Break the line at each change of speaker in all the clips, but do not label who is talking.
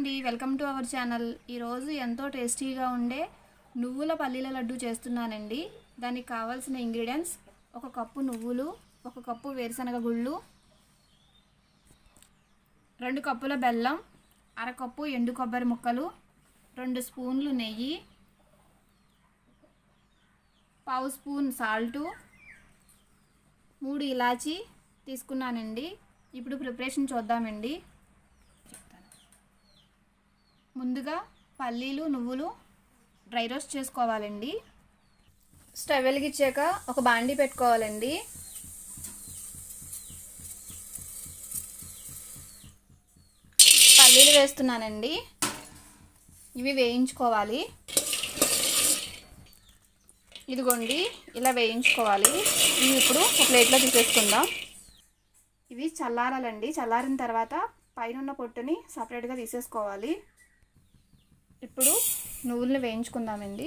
అండి. Welcome to our channel. ఈరోజు ఎంతో టేస్టీగా ఉండే నువ్వుల పల్లీల లడ్డు చేస్తున్నానండి. దానికి కావాల్సిన ఇంగ్రీడియంట్స్ ఒక కప్పు నువ్వులు ఒక కప్పు వేరుశనగ గుళ్ళు రెండు కప్పుల బెల్లం అరకప్పు ఎండు కొబ్బరి ముక్కలు రెండు స్పూన్లు నెయ్యి పావు స్పూన్ సాల్టు మూడు ఇలాచీ తీసుకున్నానండి. ఇప్పుడు ప్రిపరేషన్ చూద్దామండి. ముందుగా పల్లీలు నువ్వులు డ్రై రోస్ట్ చేసుకోవాలండి. స్టవ్ వెలిగించాక ఒక బాండీ పెట్టుకోవాలండి. పల్లీలు వేస్తున్నానండి. ఇవి వేయించుకోవాలి. ఇదిగోండి ఇలా వేయించుకోవాలి. ఇవి ఇప్పుడు ఒక ప్లేట్లో తీసేసుకుందాం. ఇవి చల్లారాలండి. చల్లారిన తర్వాత పైన ఉన్న పొట్టుని సపరేట్గా తీసేసుకోవాలి. ఇప్పుడు నువ్వుల్ని వేయించుకుందామండి.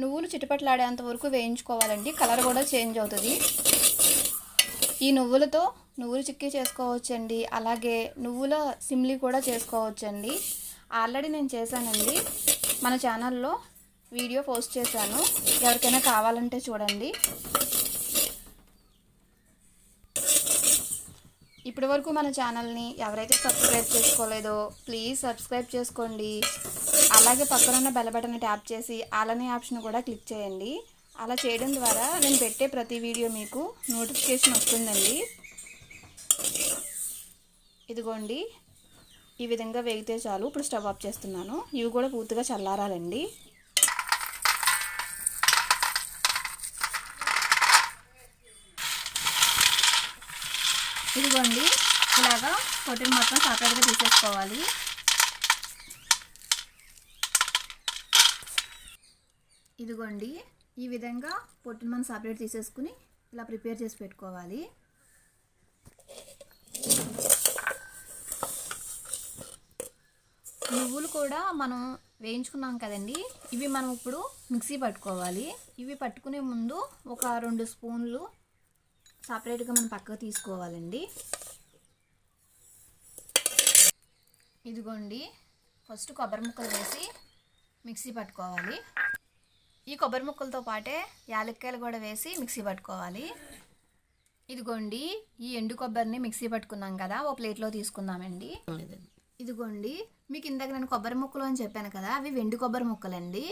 నువ్వులు చిటపట్లాడేంత వరకు వేయించుకోవాలండి. కలర్ కూడా చేంజ్ అవుతుంది. ఈ నువ్వులతో నువ్వులు చిక్కీ చేసుకోవచ్చండి. అలాగే నువ్వుల సిమ్లీ కూడా చేసుకోవచ్చండి. ఆల్రెడీ నేను చేశానండి. మన ఛానల్లో వీడియో పోస్ట్ చేశాను. ఎవరికైనా కావాలంటే చూడండి. ఇప్పటి వరకు మన ఛానల్ని ఎవరైతే సబ్స్క్రైబ్ చేసుకోలేదో ప్లీజ్ సబ్స్క్రైబ్ చేసుకోండి. అలాగే పక్కనున్న బెల్ బటన్ ట్యాప్ చేసి అలానే ఆప్షన్ కూడా క్లిక్ చేయండి. అలా చేయడం ద్వారా నేను పెట్టే ప్రతి వీడియో మీకు నోటిఫికేషన్ వస్తుందండి. ఇదిగోండి. ఈ విధంగా వేగితే చాలు. ఇప్పుడు స్టవ్ ఆఫ్ చేస్తున్నాను. ఇవి కూడా పూర్తిగా చల్లారాలండి. ఇదిగోండి ఇలాగా పొట్టిని మొత్తం సపరేట్గా తీసేసుకోవాలి. ఇదిగోండి ఈ విధంగా పొట్టును మనం సపరేట్ తీసేసుకుని ఇలా ప్రిపేర్ చేసి పెట్టుకోవాలి. నువ్వులు కూడా మనం వేయించుకున్నాం కదండి ఇవి మనం ఇప్పుడు మిక్సీ పట్టుకోవాలి. ఇవి పట్టుకునే ముందు ఒక రెండు స్పూన్లు సపరేట్గా మనం పక్కకు తీసుకోవాలండి. ఇదిగోండి ఫస్ట్ కొబ్బరి ముక్కలు వేసి మిక్సీ పట్టుకోవాలి. ఈ కొబ్బరి ముక్కలతో పాటే యాలక్కాయలు కూడా వేసి మిక్సీ పట్టుకోవాలి. ఇదిగోండి ఈ ఎండు కొబ్బరిని మిక్సీ పట్టుకున్నాం కదా ఓ ప్లేట్లో తీసుకుందామండి. ఇదిగోండి మీకు ఇందాక నేను కొబ్బరి ముక్కలు అని చెప్పాను కదా అవి వెండి కొబ్బరి ముక్కలండి.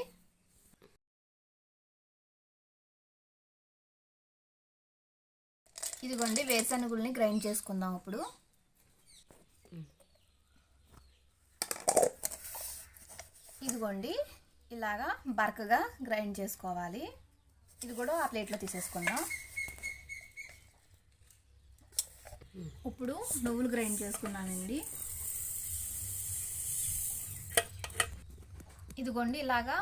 ఇదిగోండి వేరుశనగుల్ని గ్రైండ్ చేసుకుందాం ఇప్పుడు. ఇదిగోండి ఇలాగా బరకగా గ్రైండ్ చేసుకోవాలి. ఇది కూడా ఆ ప్లేట్లో తీసేసుకుందాం. ఇప్పుడు నువ్వులు గ్రైండ్ చేసుకున్నానండి. ఇదిగోండి ఇలాగా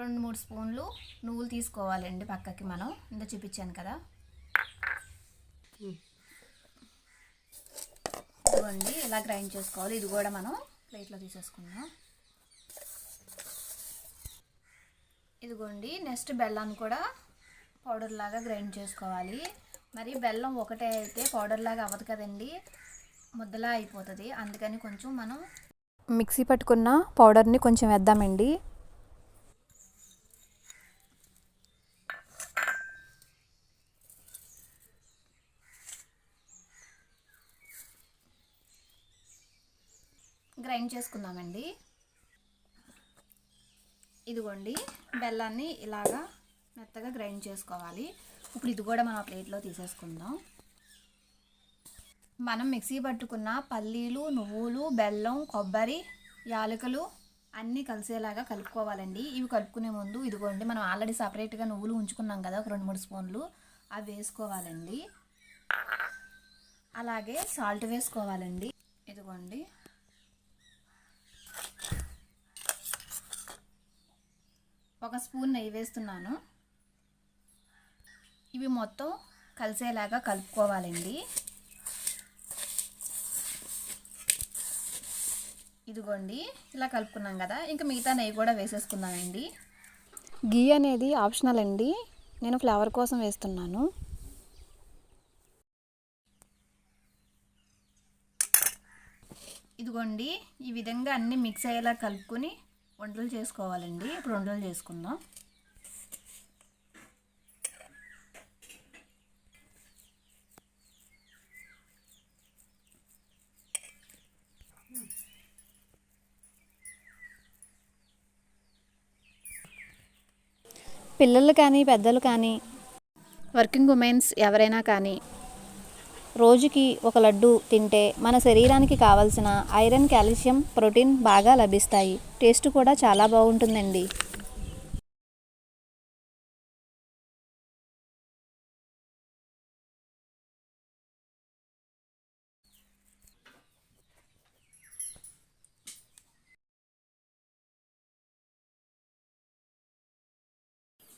రెండు మూడు స్పూన్లు నువ్వులు తీసుకోవాలండి పక్కకి మనం. ఇంత చూపించాను కదా. ఇదిగోండి ఇలా గ్రైండ్ చేసుకోవాలి? ఇది కూడా మనం ప్లేట్లో తీసేసుకుందాం. ఇదిగోండి నెక్స్ట్ బెల్లాన్ని కూడా పౌడర్ లాగా గ్రైండ్ చేసుకోవాలి. మరి బెల్లం ఒకటే అయితే పౌడర్ లాగా అవ్వదు కదండి? ముద్దలా అయిపోతుంది. అందుకని కొంచెం మనం మిక్సీ పట్టుకున్న పౌడర్ని కొంచెం వేద్దామండి. గ్రైండ్ చేసుకుందామండి. ఇదిగోండి బెల్లాన్ని ఇలాగా మెత్తగా గ్రైండ్ చేసుకోవాలి. ఇప్పుడు ఇది కూడా మనం ఆ ప్లేట్లో తీసేసుకుందాం. మనం మిక్సీ పట్టుకున్న పల్లీలు నువ్వులు బెల్లం కొబ్బరి యాలకులు అన్నీ కలిసేలాగా కలుపుకోవాలండి. ఇవి కలుపుకునే ముందు ఇదిగోండి మనం ఆల్రెడీ సపరేట్గా నువ్వులు ఉంచుకున్నాం కదా ఒక రెండు మూడు స్పూన్లు. అవి వేసుకోవాలండి. అలాగే సాల్ట్ వేసుకోవాలండి. ఇదిగోండి ఒక స్పూన్ నెయ్యి వేస్తున్నాను. ఇవి మొత్తం కలిసేలాగా కలుపుకోవాలండి. ఇదిగోండి ఇలా కలుపుకున్నాం కదా. ఇంకా మిగతా నెయ్యి కూడా వేసేసుకుందామండి. గీ అనేది ఆప్షనల్ అండి. నేను ఫ్లేవర్ కోసం వేస్తున్నాను.
ఇదిగోండి ఈ విధంగా అన్నీ మిక్స్ అయ్యేలా కలుపుకొని వంటలు చేసుకోవాలండి. ఇప్పుడు వంటలు చేసుకుందాం.
పిల్లలు కానీ పెద్దలు కానీ వర్కింగ్ ఉమెన్స్ ఎవరైనా కానీ రోజుకి ఒక లడ్డు తింటే మన శరీరానికి కావాల్సిన ఐరన్ కాల్షియం ప్రోటీన్ బాగా లభిస్తాయి. టేస్ట్ కూడా చాలా బాగుంటుందండి.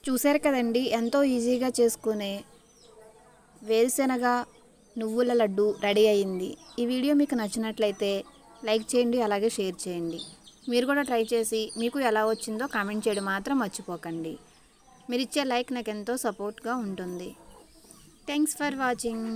చూశారు కదండి ఎంతో ఈజీగా చేసుకునే వేరుశెనగ నువ్వుల లడ్డు రెడీ అయింది. ఈ వీడియో మీకు నచ్చినట్లయితే లైక్ చేయండి అలాగే షేర్ చేయండి. మీరు కూడా ట్రై చేసి మీకు ఎలా వచ్చిందో కామెంట్ చేయడం మాత్రం మర్చిపోకండి. మీరు ఇచ్చే లైక్ నాకు ఎంతో సపోర్ట్గా ఉంటుంది. Thanks for watching.